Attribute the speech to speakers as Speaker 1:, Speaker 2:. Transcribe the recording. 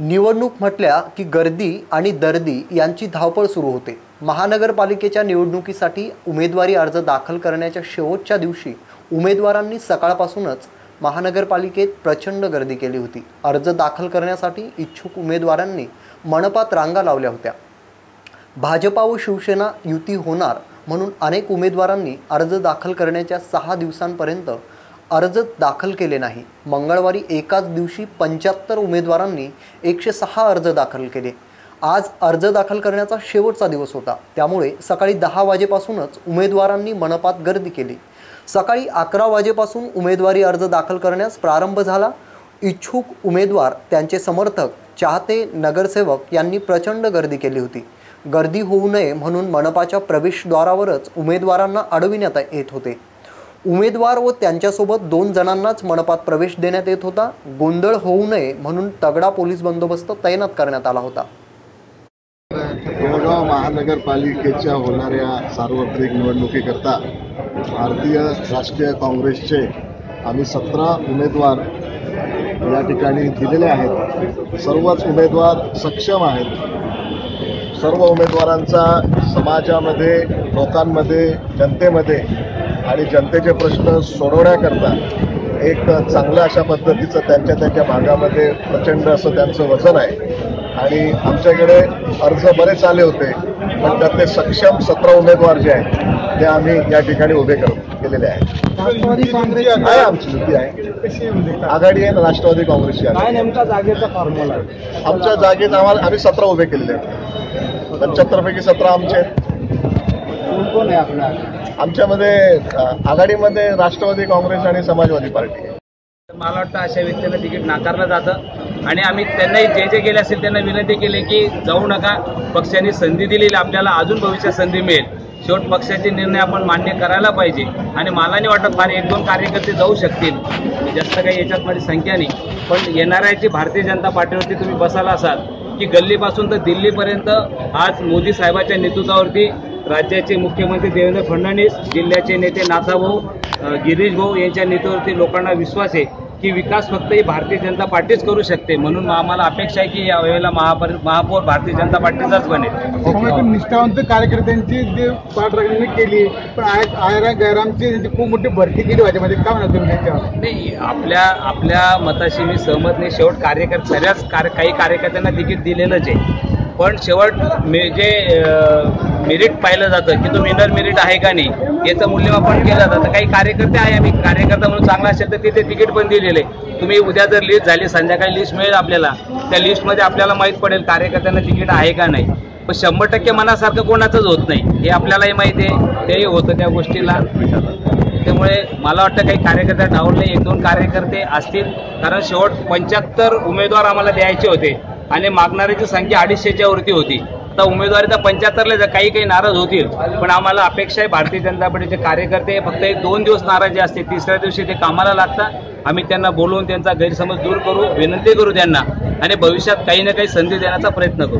Speaker 1: निवडणूक म्हटल्या की गर्दी आणि दर्दी यांची धावपळ सुरू होते. महानगरपालिकेच्या निवडणुकीसाठी उमेदवारी अर्ज दाखल करण्याच्या शेवटच्या दिवशी उमेदवारांनी सकाळपासूनच महानगरपालिकेत प्रचंड गर्दी केली होती. अर्ज दाखल करण्यासाठी इच्छुक उमेदवारांनी मनपात रांगा लावल्या होत्या. भाजपा व शिवसेना युती होणार म्हणून अनेक उमेदवारांनी अर्ज दाखल करण्याच्या सहा दिवसांपर्यंत अर्ज दाखल केले नाही. मंगळवारी एकाच दिवशी पंच्याहत्तर उमेदवारांनी एकशे सहा अर्ज दाखल केले. आज अर्ज दाखल करण्याचा शेवटचा दिवस होता. त्यामुळे सकाळी दहा वाजेपासूनच उमेदवारांनी मनपात गर्दी केली. सकाळी अकरा वाजेपासून उमेदवारी अर्ज दाखल करण्यास प्रारंभ झाला. इच्छुक उमेदवार त्यांचे समर्थक चाहते नगरसेवक यांनी प्रचंड गर्दी केली होती. गर्दी होऊ नये म्हणून मनपाच्या प्रवेशद्वारावरच उमेदवारांना अडविण्यात येत होते. उमेदवार व त्यांच्यासोबत दोन जणांनाच मनपात प्रवेश देण्यात येत होता. गोंधळ होऊ नये म्हणून तगडा पोलीस बंदोबस्त तैनात करण्यात आला होता.
Speaker 2: बेळगाव महानगरपालिकेच्या होणाऱ्या सार्वत्रिक निवडणुकीकरता भारतीय राष्ट्रीय काँग्रेसचे आम्ही सतरा उमेदवार या ठिकाणी दिलेले आहेत. सर्वच उमेदवार सक्षम आहेत. सर्व उमेदवारांचा समाजामध्ये लोकांमध्ये जनतेमध्ये आणि जनतेचे प्रश्न सोडवण्याकरता एक चांगल्या अशा पद्धतीचं त्यांच्या त्यांच्या भागामध्ये प्रचंड असं त्यांचं वजन आहे. आणि आमच्याकडे अर्ज बरेच आले होते पण त्यातले सक्षम सतरा उमेदवार जे आहेत ते आम्ही या ठिकाणी उभे कर केलेले आहेत. आहे आमची युती आहे.
Speaker 3: म्हणजे? काय
Speaker 2: आघाडी आहे राष्ट्रवादी काँग्रेसची.
Speaker 3: काय
Speaker 2: आमच्या जागेत आम्हाला आम्ही सतरा उभे केलेले आहेत. पंच्याहत्तर पैकी सतरा आमचे आहेत.
Speaker 3: कोण कोण आहे आपल्या
Speaker 2: आमच्यामध्ये आघाडीमध्ये राष्ट्रवादी काँग्रेस आणि समाजवादी पार्टी आहे.
Speaker 4: मला वाटतं अशा व्यक्तीला तिकीट नाकारलं जातं. आणि आम्ही त्यांनाही जे जे गेले असेल त्यांना विनंती केली की जाऊ नका. पक्षाने संधी दिलेली आपल्याला अजून भविष्यात संधी मिळेल. शेवट पक्षाचे निर्णय आपण मान्य करायला पाहिजे. आणि मला नाही वाटत फार एक दोन कार्यकर्ते जाऊ शकतील. जास्त काही याच्यात माझी संख्या नाही. पण येणाऱ्या भारतीय जनता पार्टीवरती तुम्ही बसायला असाल की गल्लीपासून तर दिल्लीपर्यंत आज मोदी साहेबाच्या नेतृत्वावरती राज्याचे मुख्यमंत्री देवेंद्र फडणवीस जिल्ह्याचे नेते नाथाभाऊ गिरीश भाऊ यांच्या नेतृत्वावरती लोकांना विश्वास आहे की विकास फक्त ही भारतीय जनता पार्टीच करू शकते. म्हणून आम्हाला अपेक्षा आहे की या वेळेला महापर महापौर भारतीय जनता पार्टीचाच बनेल.
Speaker 3: समाजातून निष्ठावंत कार्यकर्त्यांची जे पाठराखणी केली पण आय- आयरा गैरामची खूप मोठी भरती केली भाजपमध्ये काय म्हणा तुम्ही
Speaker 4: नाही आपल्या आपल्या मताशी मी सहमत नाही. शेवट कार्यकर्ते सगळ्याच कार्य काही कार्यकर्त्यांना तिकीट दिलेलंच आहे. पण शेवट मे जे मेरिट पाहिलं जातं की तो विनर मेरिट आहे का नाही याचं मूल्यमापन केलं जातं. काही कार्यकर्ते आहे आम्ही कार्यकर्ता म्हणून चांगला असेल तर तिथे तिकीट पण दिलेले. तुम्ही उद्या जर लिस्ट झाली संध्याकाळी लिस्ट मिळेल आपल्याला. त्या लिस्टमध्ये आपल्याला माहीत पडेल कार्यकर्त्यांना तिकीट आहे का नाही. पण शंभर टक्के मनासारखं कोणाचंच होत नाही. हे आपल्यालाही माहिती आहे. तेही होतं त्या गोष्टीला. त्यामुळे मला वाटतं काही कार्यकर्ते डावलले एक दोन कार्यकर्ते असतील. कारण शेवट पंच्याहत्तर उमेदवार आम्हाला द्यायचे होते. आणि मागणाऱ्याची संख्या अडीचशेच्या वरती होती. तर उमेदवारी तर पंच्याहत्तरला जर काही काही नाराज होतील. पण आम्हाला अपेक्षा आहे भारतीय जनता पार्टीचे कार्यकर्ते फक्त एक दोन दिवस नाराजी असते तिसऱ्या दिवशी ते कामाला लागतात. आम्ही त्यांना बोलवून त्यांचा गैरसमज दूर करू विनंती करू त्यांना. आणि भविष्यात काही ना काही संधी देण्याचा प्रयत्न करू.